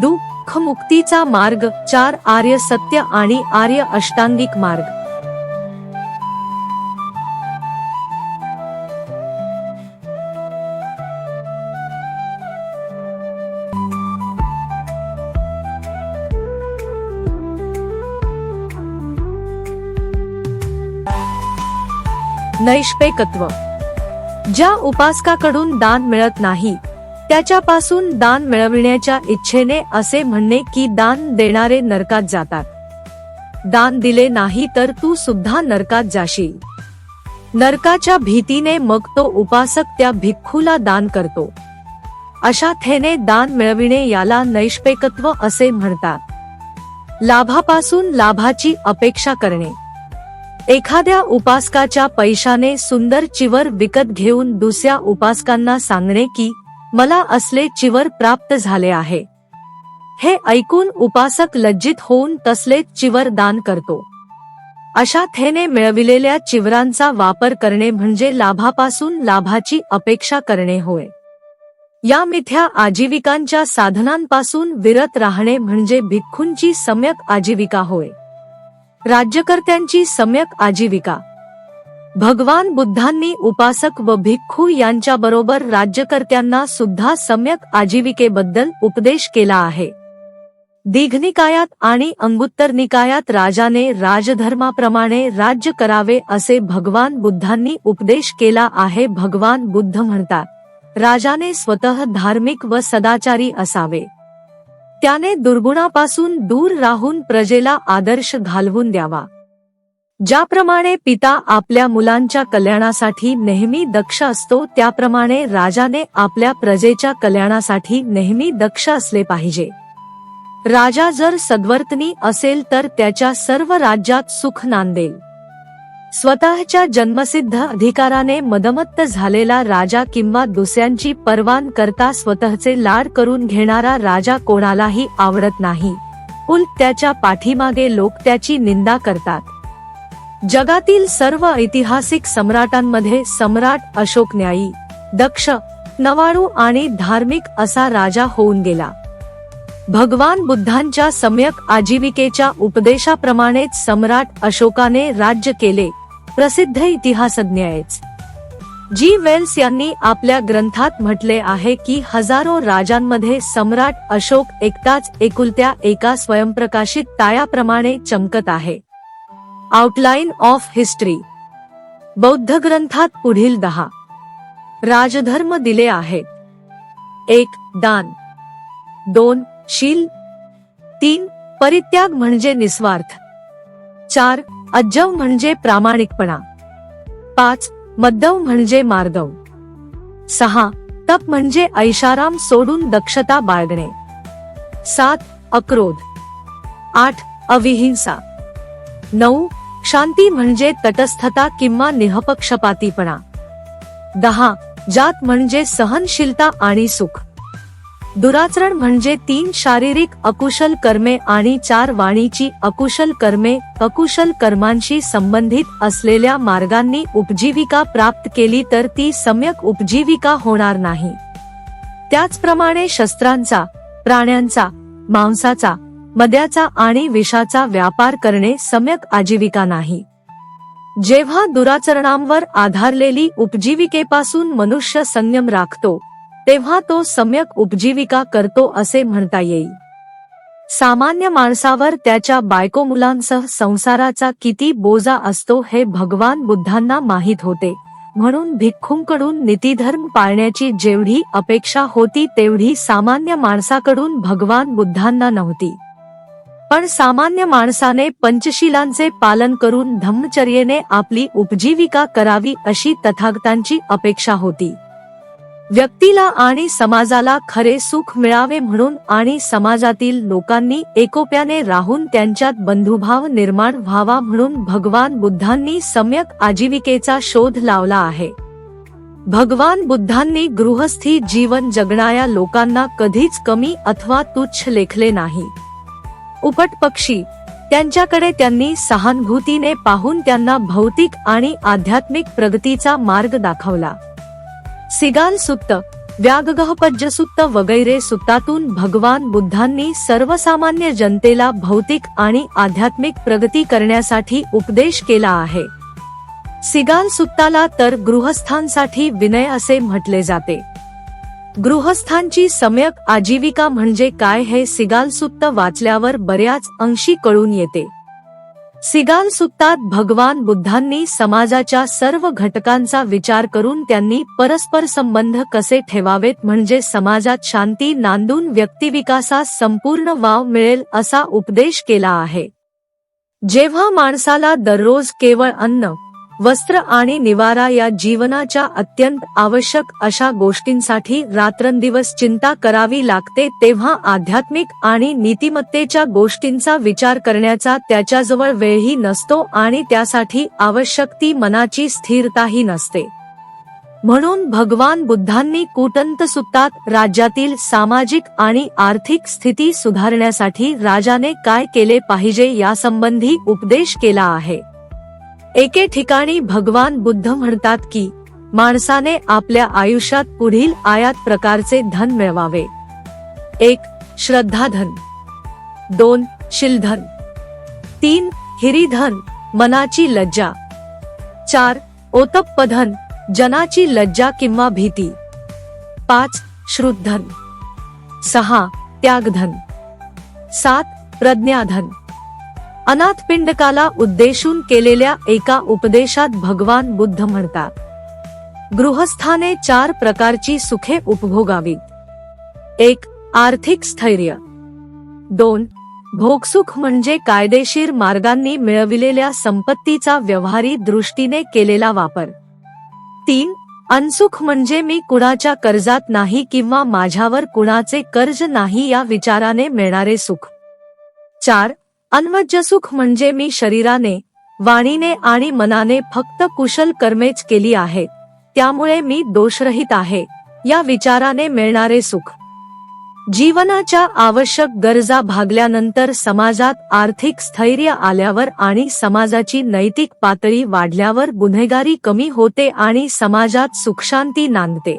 दुःख मुक्तीचा मार्ग चार आर्य सत्य आणि आर्य अष्टांगिक मार्ग. नैष्पेकत्व. ज्या उपासकाकडून दान मिळत नाही त्याच्यापासून दान मिळविण्याच्या इच्छेने असे म्हणणे की दान देणारे नरकात जातात. दान दिले नाही तर तू सुद्धा नरकात जाशील. नरकाच्या भीतीने मग तो उपासक त्या भिक्खूला दान करतो. अशा थेने दान मिळविणे याला नैष्पेकत्व असे म्हणतात. लाभापासून लाभाची अपेक्षा करणे. एखाद्या उपासकाच्या पैशाने सुंदर चिवर विकत घेऊन दुसऱ्या उपासकांना सांगणे की मला असले चिवर प्राप्त झाले आहे. हे ऐकून उपासक लज्जित होऊन तसले चिवर दान करतो. अशा थेने मिळविलेल्या चिवरांचा वापर करणे म्हणजे लाभापासून लाभाची अपेक्षा करणे होय. या मिथ्या आजीविकांच्या साधनांपासून विरत राहणे म्हणजे भिक्खूंची सम्यक आजीविका होय. राज्यकर्त्यांची सम्यक आजीविका. भगवान बुद्धांनी उपासक व भिक्खू यांच्याबरोबर राज्यकर्त्यांना सुद्धा सम्यक आजीविकेबद्दल उपदेश केला आहे. दीघनिकायात आणि अंगुत्तर निकायात राजाने राजधर्माप्रमाणे राज्य करावे असे भगवान बुद्धांनी उपदेश केला आहे भगवान बुद्ध म्हणतात राजाने स्वतः धार्मिक व सदाचारी असावे. त्याने दुर्गुणापासून दूर राहून प्रजेला आदर्श घालवून द्यावा. ज्याप्रमाणे पिता आपल्या मुलांच्या कल्याणासाठी नेहमी दक्ष असतो त्याप्रमाणे राजाने आपल्या प्रजेच्या कल्याणासाठी नेहमी दक्ष असले पाहिजे. राजा जर सद्वर्तनी असेल तर त्याच्या सर्व राज्यात सुख नांदेल. स्वतःच्या जन्मसिद्ध अधिकाराने मदमत्त झालेला राजा किंवा दुसऱ्यांची परवान करता स्वतःचे लाड करून घेणारा राजा कोणालाही आवडत नाही. उलट त्याच्या पाठीमागे लोक त्याची निंदा करतात. जगातील सर्व ऐतिहासिक सम्राटांमध्ये सम्राट अशोक न्यायी दक्ष नवाळू आणि धार्मिक असा राजा होऊन गेला. भगवान बुद्धांच्या सम्यक आजीविकेच्या उपदेशाप्रमाणेच सम्राट अशोकाने राज्य केले प्रसिद्ध इतिहासज्ञ आहेच जी वेल्स यांनी आपल्या ग्रंथात म्हटले आहे की हजारो राजांमध्ये सम्राट अशोक एकटाच एकुलत्या एका स्वयंप्रकाशित तायाप्रमाणे चमकत आहे. आउटलाईन ऑफ हिस्ट्री बौद्ध ग्रंथात पुढील दहा. राजधर्म दिले आहेत. एक दान. दोन शील. तीन परित्याग म्हणजे निस्वार्थ. चार अज्जव म्हणजे प्रामाणिकपणा. पाच मद्दव म्हणजे मार्दव. सहा तप म्हणजे ऐशाराम सोडून दक्षता बाळगणे. सात अक्रोध. आठ अविहिंसा. नऊ शांती म्हणजे तटस्थता किंवा निहपक्षपातीपणा दहा जात म्हणजे सहनशीलता आणि सुख. दुराचरण म्हणजे तीन शारीरिक अकुशल कर्मे आणि चार वाणीची अकुशल कर्मे अकुशल कर्मांशी संबंधित असलेल्या मार्गांनी उपजीविका प्राप्त केली तर ती सम्यक उपजीविका होणार नाही. त्याचप्रमाणे शस्त्रांचा प्राण्यांचा मांसाचा मद्याचा आणि विषाचा व्यापार करणे सम्यक आजीविका नाही. जेव्हा दुराचरणांवर आधारलेली उपजीविकेपासून मनुष्य संयम राखतो तेव्हा तो सम्यक उपजीविका करतो असे म्हणता येईल. सामान्य माणसावर त्याच्या बायको मुलांसह संसाराचा किती बोजा असतो हे भगवान बुद्धांना माहीत होते. म्हणून भिक्खूंकडून नीतीधर्म पाळण्याची जेवढी अपेक्षा होती तेवढी सामान्य माणसाकडून भगवान बुद्धांना नव्हती. पण सामान्य माणसाने पंचशीलांचे पालन करून धम्मचर्येने आपली उपजीविका करावी अशी तथागतांची अपेक्षा होती. व्यक्तीला आणि समाजाला खरे सुख मिळावे म्हणून आणि समाजातील लोकांनी एकोप्याने राहून त्यांच्यात बंधुभाव निर्माण व्हावा म्हणून भगवान बुद्धांनी सम्यक आजीविकेचा शोध लावला आहे. भगवान बुद्धांनी गृहस्थी जीवन जगणाऱ्या लोकांना कधीच कमी अथवा तुच्छ लेखले नाही. उपट पक्षी. त्यांच्याकडे त्यांनी सहानुभूतीने पाहून त्यांना भौतिक आणि आध्यात्मिक प्रगतीचा मार्ग दाखवला. सिगाल सुत्त व्यागगहपज्ज सुत्त वगैरे सुत्तातून भगवान बुद्धांनी सर्वसामान्य जनतेला भौतिक आणि आध्यात्मिक प्रगती करण्यासाठी उपदेश केला आहे. सिगाल सुत्ताला तर गृहस्थांसाठी विनय असे म्हटले जाते. गृहस्थांची सम्यक आजीविका म्हणजे काय हे सिगाल सुत्त वाचल्यावर बऱ्याच अंशी कळून येते. सिगाल सुत्तात भगवान बुद्धांनी समाजाच्या सर्व घटकांचा विचार करून त्यांनी परस्पर संबंध कसे ठेवावेत म्हणजे समाजात शांती नांदून व्यक्तिविकासास संपूर्ण वाव मिळेल असा उपदेश केला आहे. जेव्हा माणसाला दररोज केवळ अन्न वस्त्र आणि निवारा या जीवनाच्या अत्यंत आवश्यक अशा गोष्टींसाठी रात्रंदिवस चिंता करावी लागते तेव्हा आध्यात्मिक आणि नीतिमत्तेच्या गोष्टींचा विचार करण्याचा त्याच्याजवळ वेळही नसतो आणि त्यासाठी आवश्यक ती मनाची स्थिरताही नसते. म्हणून भगवान बुद्धांनी कूटंत सुत्तात राज्यातील सामाजिक आणि आर्थिक स्थिती सुधारण्यासाठी राजाने काय केले पाहिजे यासंबंधी उपदेश केला आहे. एके ठिकाणी भगवान बुद्ध म्हणतात की माणसाने आपल्या आयुष्यात पुढील आयात प्रकारचे धन मिळवावे. एक श्रद्धाधन. दोन शिलधन. तीन हिरीधन मनाची लज्जा. चार ओतप्पधन जनाची लज्जा किंवा भीती. पाच श्रुद्धन. सहा त्यागधन. सात प्रज्ञाधन. अनाथ पिंडकाला उद्देशून केलेल्या एका उपदेशात भगवान बुद्ध म्हणतात गृहस्थाने चार प्रकारची सुखे उपभोगावीत एक आर्थिक स्थैर्य. दोन भोगसुख म्हणजे कायदेशीर मार्गांनी मिळविलेल्या संपत्तीचा व्यवहारी दृष्टीने केलेला वापर. तीन अनसुख म्हणजे मी कुणाच्या कर्जात नाही किंवा माझ्यावर कुणाचे कर्ज नाही या विचाराने मिळणारे सुख. चार अन्वज्जसुख म्हणजे मी शरीराने वाणीने आणि मनाने फक्त कुशल कर्मेच केली आहेत त्यामुळे मी दोषरहित आहे या विचाराने मिळणारे सुख जीवनाच्या आवश्यक गरजा भागल्यानंतर समाजात आर्थिक स्थैर्य आल्यावर आणि समाजाची नैतिक पातळी वाढल्यावर गुन्हेगारी कमी होते आणि समाजात सुखशांती नांदते